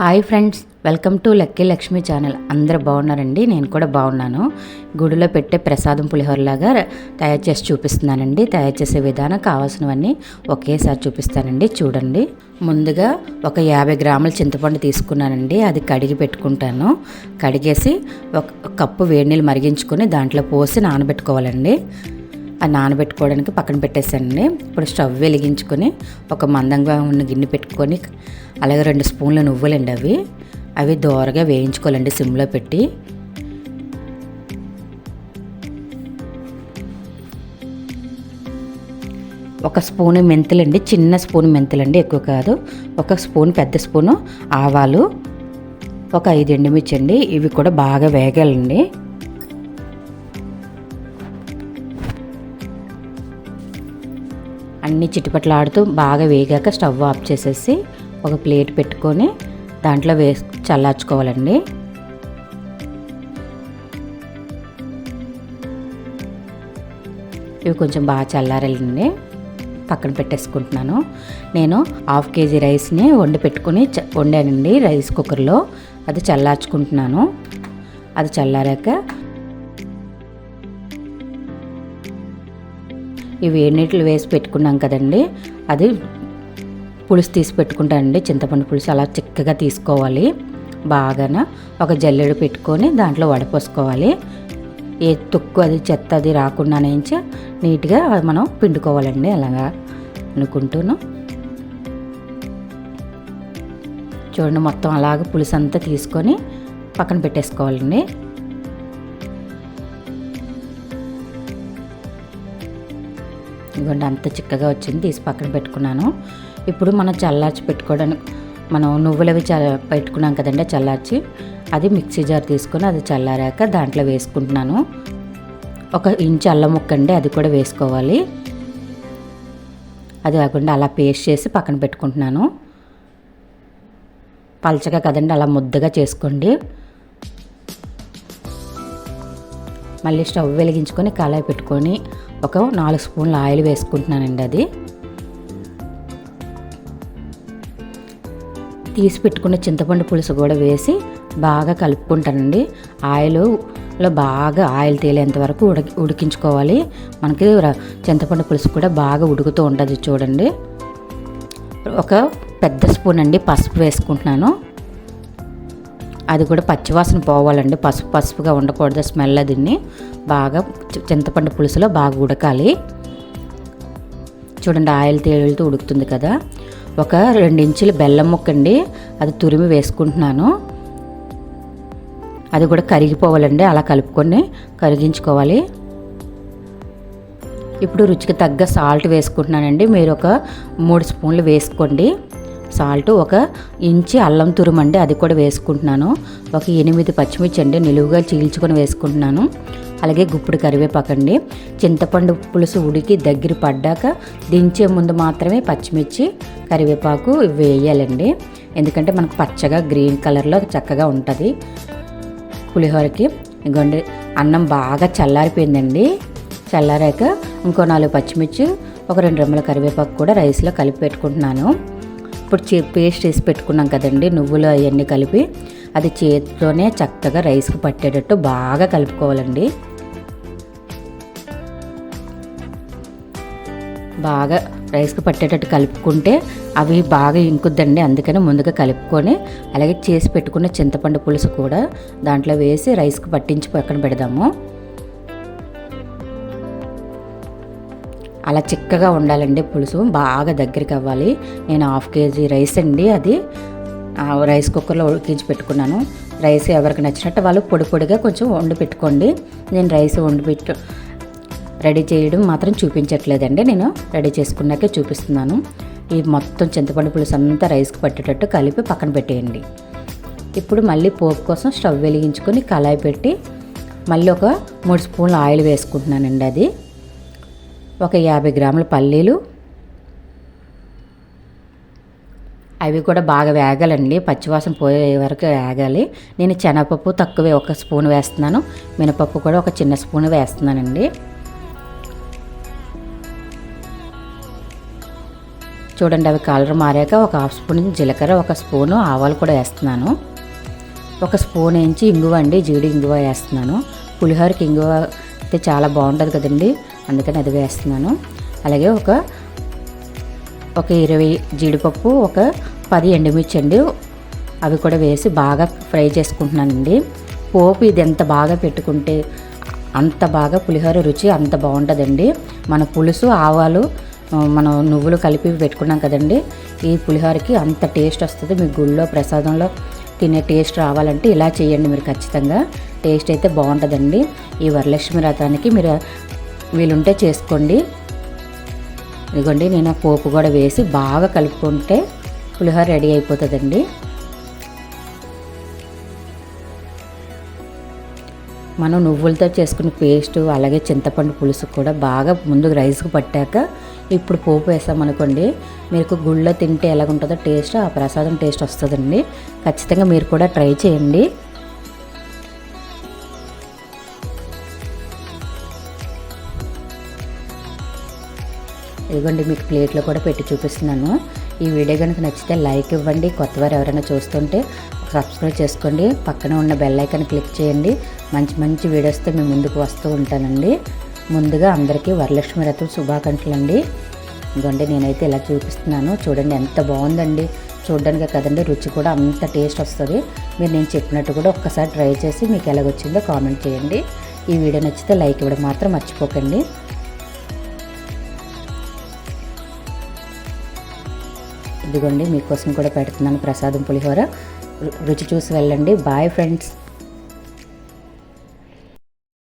Hi friends welcome to Lucky Lakshmi channel. అందరూ బాగున్నారండి? నేను కూడా బాగున్నాను. గుడిలో పెట్టే ప్రసాదం పులిహోరలాగా తయారు చేసి చూపిస్తున్నానండి. తయారు చేసే విధానం కావాల్సినవన్నీ ఒకేసారి చూపిస్తానండి. చూడండి. ముందుగా ఒక యాభై గ్రాముల చింతపండు తీసుకున్నానండి. అది కడిగి పెట్టుకుంటాను. కడిగేసి ఒక కప్పు వేడి నీళ్ళు మరిగించుకొని దాంట్లో పోసి నానబెట్టుకోవాలండి. ఆ నానబెట్టుకోవడానికి పక్కన పెట్టేసానండి ఇప్పుడు స్టవ్ వెలిగించుకొని ఒక మందంగా ఉన్న గిన్నె పెట్టుకొని అలాగే రెండు స్పూన్ల నువ్వులండి అవి. అవి దోరగా వేయించుకోవాలండి సిమ్లో పెట్టి. ఒక స్పూన్ మెంతులండి చిన్న స్పూన్ మెంతులండి ఎక్కువ కాదు. ఒక స్పూన్ పెద్ద స్పూను ఆవాలు ఒక ఐదు ఎండుమిర్చి అండి ఇవి కూడా బాగా వేగాలండి. అన్ని చిటిపట్లాడుతూ బాగా వేగాక స్టవ్ ఆఫ్ చేసేసి ఒక ప్లేట్ పెట్టుకొని దాంట్లో వేసి చల్లార్చుకోవాలండి. ఇవి కొంచెం బాగా చల్లారాలండి. పక్కన పెట్టేసుకుంటున్నాను. నేను హాఫ్ కేజీ రైస్ని వండి పెట్టుకుని వండానండి రైస్ కుక్కర్లో. అది చల్లార్చుకుంటున్నాను. అది చల్లారాక ఇవి వేడినీటిలో వేసి పెట్టుకున్నాం కదండి. అది పులుసు తీసి పెట్టుకుంటానండి చింతపండు పులుసు అలా చిక్కగా తీసుకోవాలి. బాగాన ఒక జల్లెడ పెట్టుకొని దాంట్లో వడపోసుకోవాలి. ఏ తొక్కు అది చెత్త అది రాకుండా నుంచి నీట్గా మనం పిండుకోవాలండి. అలాగా అనుకుంటూను చూడండి మొత్తం అలాగ పులుసు అంతా తీసుకొని పక్కన పెట్టేసుకోవాలండి. ఇదిగోండి అంత చిక్కగా వచ్చింది తీసి పక్కన పెట్టుకున్నాను. ఇప్పుడు మనం చల్లార్చి పెట్టుకోవడానికి మనం నువ్వులవి చ పెట్టుకున్నాం కదండి చల్లార్చి అది మిక్సీ జార్ తీసుకొని అది చల్లారాక దాంట్లో వేసుకుంటున్నాను. ఒక ఇంచు అల్లం ముక్క అండి అది కూడా వేసుకోవాలి. అది కాకుండా అలా పేస్ట్ చేసి పక్కన పెట్టుకుంటున్నాను. పలచగా కదండి అలా ముద్దగా చేసుకోండి. మళ్ళీ స్టవ్ వెలిగించుకొని కళాయి పెట్టుకొని ఒక నాలుగు స్పూన్ల ఆయిల్ వేసుకుంటున్నానండి అది. తీసి పెట్టుకున్న చింతపండు పులుసు కూడా వేసి బాగా కలుపుకుంటానండి. ఆయిల్లో బాగా ఆయిల్ తేలేంత వరకు ఉడకి ఉడికించుకోవాలి. మనకి చింతపండు పులుసు కూడా బాగా ఉడుకుతూ ఉంటుంది చూడండి. ఒక పెద్ద స్పూన్ అండి పసుపు వేసుకుంటున్నాను. అది కూడా పచ్చివాసన పోవాలండి. పసుపు పసుపుగా ఉండకూడదు స్మెల్ అదిని బాగా చింతపండు పులుసులో బాగా ఉడకాలి. చూడండి ఆయిల్ తేలుతూ ఉడుకుతుంది కదా. ఒక రెండు ఇంచులు బెల్లం ముక్క అండి అది తురిమి వేసుకుంటున్నాను. అది కూడా కరిగిపోవాలండి. అలా కలుపుకొని కరిగించుకోవాలి. ఇప్పుడు రుచికి తగ్గ సాల్ట్ వేసుకుంటున్నానండి. మీరు ఒక మూడు స్పూన్లు వేసుకోండి. సాల్ట్ ఒక ఇంచి అల్లం తురుమండి అది కూడా వేసుకుంటున్నాను. ఒక ఎనిమిది పచ్చిమిర్చి అండి నిలువుగా చీల్చుకొని వేసుకుంటున్నాను. అలాగే గుప్పుడు కరివేపాకండి చింతపండు పులుసు ఉడికి దగ్గర పడ్డాక దించే ముందు మాత్రమే పచ్చిమిర్చి కరివేపాకు వేయాలండి. ఎందుకంటే మనకు పచ్చగా గ్రీన్ కలర్లో చక్కగా ఉంటుంది పులిహోరకి. ఇంకోండి అన్నం బాగా చల్లారిపోయిందండి. చల్లారాక ఇంకో నాలుగు పచ్చిమిర్చి ఒక రెండు రెమ్మల కరివేపాకు కూడా రైస్లో కలిపి పెట్టుకుంటున్నాను. ఇప్పుడు పేస్ట్ వేసి పెట్టుకున్నాం కదండి నువ్వులు అవన్నీ కలిపి అది చేతితోనే చక్కగా రైస్కి పట్టేటట్టు బాగా కలుపుకోవాలండి. బాగా రైస్కి పట్టేటట్టు కలుపుకుంటే అవి బాగా ఇంకుద్దండి అందుకని ముందుగా కలుపుకొని అలాగే చేసి పెట్టుకున్న చింతపండు పులుసు కూడా దాంట్లో వేసి రైస్కి పట్టించి పక్కన పెడదాము. అలా చిక్కగా ఉండాలండి పులుసు. బాగా దగ్గరికి అవ్వాలి. నేను హాఫ్ కేజీ రైస్ అండి అది. రైస్ కుక్కర్లో ఉడికించి పెట్టుకున్నాను. రైస్ ఎవరికి నచ్చినట్టు వాళ్ళు పొడి పొడిగా కొంచెం వండి పెట్టుకోండి. నేను రైస్ వండి పెట్టు రెడీ చేయడం మాత్రం చూపించట్లేదండి. నేను రెడీ చేసుకున్నాకే చూపిస్తున్నాను. ఈ మొత్తం చింతపండు పులుసు అంతా రైస్కి పట్టేటట్టు కలిపి పక్కన పెట్టేయండి. ఇప్పుడు మళ్ళీ పోపు కోసం స్టవ్ వెలిగించుకొని కళాయి పెట్టి మళ్ళీ ఒక మూడు స్పూన్ల ఆయిల్ వేసుకుంటున్నానండి అది. ఒక యాభై గ్రాముల పల్లీలు. అవి కూడా బాగా వేగాలండి. పచ్చివాసన పోయే వరకు వేగాలి. నేను శనగపప్పు తక్కువే ఒక స్పూన్ వేస్తున్నాను. మినపప్పు కూడా ఒక చిన్న స్పూన్ వేస్తున్నానండి. చూడండి అవి కలర్ మారాక ఒక హాఫ్ స్పూన్ జీలకర్ర ఒక స్పూను ఆవాలు కూడా వేస్తున్నాను. ఒక స్పూన్ వేయించి ఇంగువ అండి జీడి ఇంగువ వేస్తున్నాను. పులిహోరకి ఇంగువ అయితే చాలా బాగుంటుంది కదండి. అందుకని అది వేస్తున్నాను. అలాగే ఒక ఒక ఇరవై జీడిపప్పు ఒక పది ఎండుమిర్చి అండి అవి కూడా వేసి బాగా ఫ్రై చేసుకుంటున్నానండి. పోపు ఇది ఎంత బాగా పెట్టుకుంటే అంత బాగా పులిహోర రుచి అంత బాగుంటుందండి. మన పులుసు ఆవాలు మనం నువ్వులు కలిపి పెట్టుకున్నాం కదండి. ఈ పులిహోరకి అంత టేస్ట్ వస్తుంది. మీ గుళ్ళో ప్రసాదంలో తినే టేస్ట్ రావాలంటే ఇలా చేయండి మీరు ఖచ్చితంగా. టేస్ట్ అయితే బాగుంటుందండి. ఈ వరలక్ష్మి వ్రతానికి మీరు వీలుంటే చేసుకోండి. ఇదిగోండి నేను పోపు కూడా వేసి బాగా కలుపుకుంటే పులిహోర రెడీ అయిపోతుందండి. మనం నువ్వులతో చేసుకున్న పేస్ట్ అలాగే చింతపండు పులుసు కూడా బాగా ముందు రైస్కి పట్టాక ఇప్పుడు పోపు వేసామనుకోండి మీకు గుళ్ళో తింటే ఎలాగుంటుందో టేస్ట్ ఆ ప్రసాదం టేస్ట్ వస్తుందండి. ఖచ్చితంగా మీరు కూడా ట్రై చేయండి. ఇదిగోండి మీకు ప్లేట్లో కూడా పెట్టి చూపిస్తున్నాను. ఈ వీడియో కనుక నచ్చితే లైక్ ఇవ్వండి. కొత్తవారు ఎవరైనా చూస్తుంటే సబ్స్క్రైబ్ చేసుకోండి. పక్కన ఉన్న బెల్ ఐకాన్ క్లిక్ చేయండి. మంచి మంచి వీడియోస్తో మేము ముందుకు వస్తూ ఉంటానండి. ముందుగా అందరికీ వరలక్ష్మి రథం శుభాకాంక్షలు అండి ఇదిగోండి నేనైతే ఇలా చూపిస్తున్నాను. చూడండి ఎంత బాగుందండి. చూడడానికి కదండి రుచి కూడా అంత టేస్ట్ వస్తుంది. మీరు నేను చెప్పినట్టు కూడా ఒక్కసారి ట్రై చేసి మీకు ఎలాగొచ్చిందో కామెంట్ చేయండి. ఈ వీడియో నచ్చితే లైక్ ఇవ్వడం మాత్రం మర్చిపోకండి. ఇదిగోండి మీకోసం కూడా పెడుతున్నాను ప్రసాదం పులిహోర. రు- రుచి చూసి వెళ్ళండి. Bye friends